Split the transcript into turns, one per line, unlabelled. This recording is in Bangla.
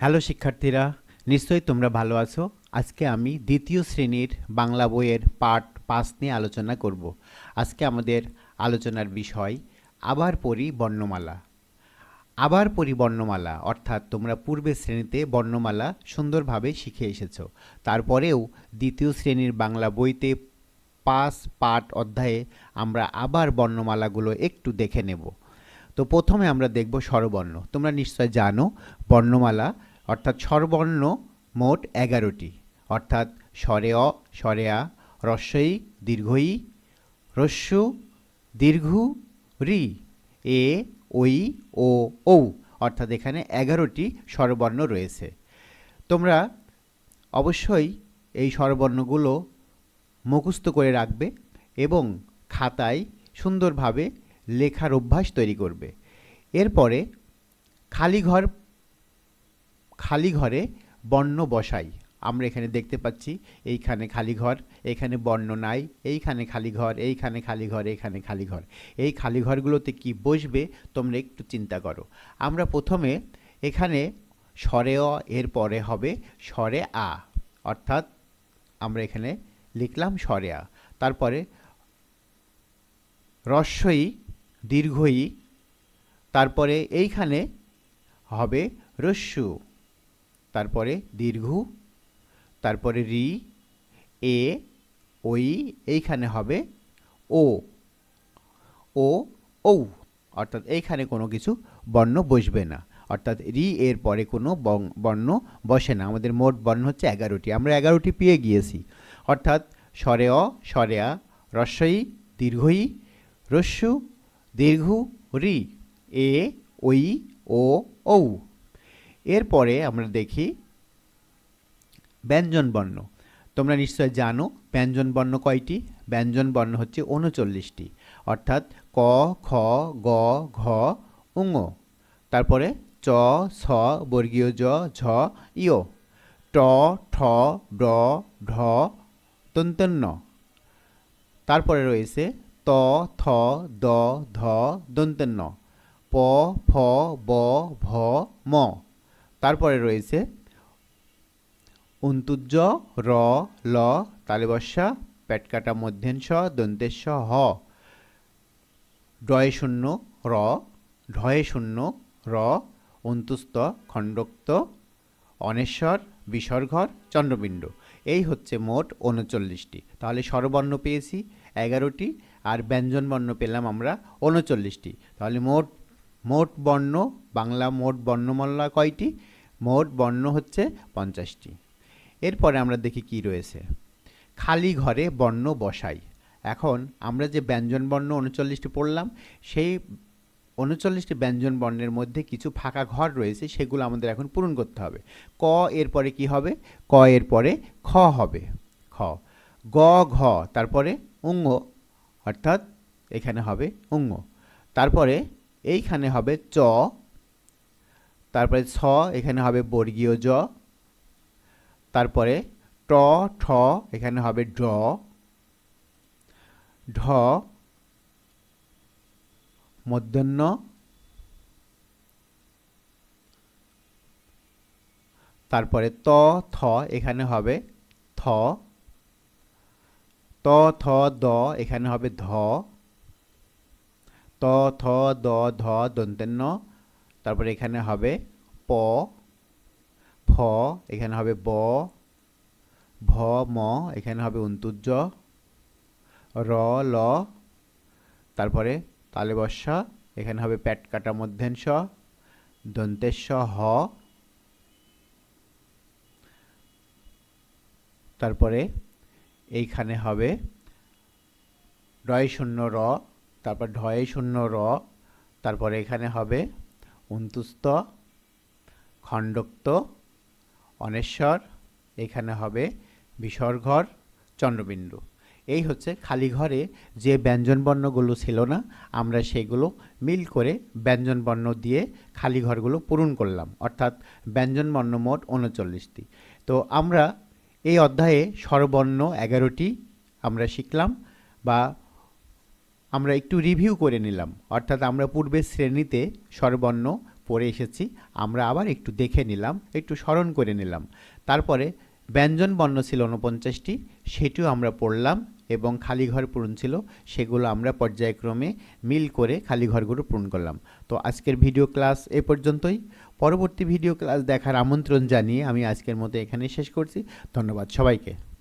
হ্যালো শিক্ষার্থীরা, নিশ্চয়ই তোমরা ভালো আছো। আজকে আমি দ্বিতীয় শ্রেণির বাংলা বইয়ের পাঠ পাঁচ নিয়ে আলোচনা করব। আজকে আমাদের আলোচনার বিষয়, আবার পড়ি বর্ণমালা। আবার পড়ি বর্ণমালা, অর্থাৎ তোমরা পূর্বের শ্রেণীতে বর্ণমালা সুন্দরভাবে শিখে এসেছ। তারপরেও দ্বিতীয় শ্রেণির বাংলা বইতে পাঁচ পাঠ অধ্যায়ে আমরা আবার বর্ণমালাগুলো একটু দেখে নেব। তো প্রথমে আমরা দেখব স্বরবর্ণ। তোমরা নিশ্চয় জানো বর্ণমালা, অর্থাৎ স্বরবর্ণ মোট এগারোটি। অর্থাৎ স্বরে অ, স্বরে আ রস্বই দীর্ঘই, রস্যু, দীর্ঘ, রি, এ ওই ও, ঔ। অর্থাৎ এখানে এগারোটি স্বরবর্ণ রয়েছে। তোমরা অবশ্যই এই স্বরবর্ণগুলো মুখস্থ করে রাখবে এবং খাতায় সুন্দরভাবে লেখার অভ্যাস তৈরি করবে। এরপরে খালি ঘর খালি ঘরে বর্ণ বসাই। আমরা এখানে দেখতে পাচ্ছি, এইখানে খালি ঘর এখানে বর্ণ নাই, এইখানে খালি ঘর এইখানে খালি ঘর এইখানে খালি ঘর এই খালি ঘরগুলোতে কি বসবে, তোমরা একটু চিন্তা করো। আমরা প্রথমে এখানে স্বরে অ এর পরে হবে স্বরে আ। অর্থাৎ আমরা এখানে লিখলাম স্বরে আ। তারপরে রস্বই দীর্ঘই, তারপরে এইখানে হবে রস্যু, তারপরে দীর্ঘ, তারপরে রি, এ, ওই, এইখানে হবে ও। ও, ঔ, অর্থাৎ এইখানে কোনো কিছু বর্ণ বসবে না। অর্থাৎ রি এর পরে কোনো বর্ণ বসে না। আমাদের মোট বর্ণ হচ্ছে এগারোটি। আমরা এগারোটি পেয়ে গিয়েছি। অর্থাৎ স্বরে অ স্বরে আ রস্বই দীর্ঘই, রস্যু দীর্ঘ রি, এ, ওই, ও, ঔ। এরপরে আমরা দেখি ব্যঞ্জন বর্ণ। তোমরা নিশ্চয় জানো ব্যঞ্জন বর্ণ কয়টি? ব্যঞ্জন বর্ণ হচ্ছে উনচল্লিশটি অর্থাৎ ক, খ, গ, ঘ, উঙ। তারপরে চ ছ বর্গীয় জ, ঝ ইয় ট, ঠ ড ঢ তন্তন্য তারপরে রয়েছে ত, থ, দ, ধ দন্তন্য প, ফ, ব, ভ, ম। তারপরে রয়েছে উন্তুজ্জ র, ল, তালিবস্যা পেটকাটা মধ্যেনস দন্তেশ্ব হ। ডয়ে শূন্য, র, ঢয়ে শূন্য, র, অন্তুস্ত, খণ্ডক্ত, অনেশ্বর, বিসর্ঘর চন্দ্রবিণ্ড এই হচ্ছে মোট উনচল্লিশটি। তাহলে স্বরবর্ণ পেয়েছি। এগারোটি আর ব্যঞ্জনবর্ণ পেলাম আমরা উনচল্লিশটি তাহলে মোট মোট বর্ণ, বাংলা মোট বর্ণমালা কয়টি? মোট বর্ণ হচ্ছে পঞ্চাশটি। এরপরে আমরা দেখি কি রয়েছে। খালি ঘরে বর্ণ বসাই। এখন আমরা যে ব্যঞ্জন বর্ণ উনচল্লিশটি পড়লাম, সেই উনচল্লিশটি ব্যঞ্জন বর্ণের মধ্যে কিছু ফাঁকা ঘর রয়েছে, সেগুলো আমাদের এখন পূরণ করতে হবে। ক এর পরে কি হবে? ক এর পরে খ হবে। খ। গ ঘ, তারপরে উঙ্গ অর্থাৎ এখানে হবে উঙ্গ তারপরে এইখানে হবে চ। তারপরে ছ, এখানে হবে বর্গীয় জ। তারপরে ট, ঠ, এখানে হবে ড ঢ, মধ্যাহ্ন। তারপরে ত, থ, এখানে হবে থ। ত, থ, দ, এখানে হবে ধ। ত, থ, দ, ধ, দন্তেন্ন। তারপরে এখানে হবে প। ফ, এখানে হবে ব। ভ, ম, এখানে হবে অন্তুজ্জ র, ল। তারপরে তালে বর্ষা এখানে হবে প্যাট কাটা মধ্যাংশ। দন্তেশ্ব, হ। তারপরে এইখানে হবে রয় শূন্য র, তারপর ঢয় শূন্য র, তারপর এখানে হবে উন্তুস্ত, খণ্ডক্ত, অনেশ্বর, এখানে হবে বিসর্ঘর, চন্দ্রবিন্দু। এই হচ্ছে খালি ঘরে যে ব্যঞ্জনবর্ণগুলো ছিল না, আমরা সেগুলো মিল করে ব্যঞ্জনবর্ণ দিয়ে খালি ঘরগুলো পূরণ করলাম। অর্থাৎ ব্যঞ্জনবর্ণ মোট উনচল্লিশটি। তো আমরা এই অধ্যায়ে স্বরবর্ণ এগারোটি আমরা শিখলাম বা আমরা একটু রিভিউ করে নিলাম। অর্থাৎ আমরা পূর্বের শ্রেণীতে স্বরবর্ণ পড়ে এসেছি, আমরা আবার একটু দেখে নিলাম, একটু স্মরণ করে নিলাম। তারপরে ব্যঞ্জন বর্ণ ছিল ঊনপঞ্চাশটি, সেটিও আমরা পড়লাম। এবং খালি ঘর পূরণ ছিল, সেগুলো আমরা পর্যায়ক্রমে মিল করে খালি ঘরগুলো পূরণ করলাম। তো আজকের ভিডিও ক্লাস এ পর্যন্তই। পরবর্তী ভিডিও ক্লাস দেখার আমন্ত্রণ জানিয়ে আমি আজকের মতো এখানে শেষ করছি। ধন্যবাদ সবাইকে।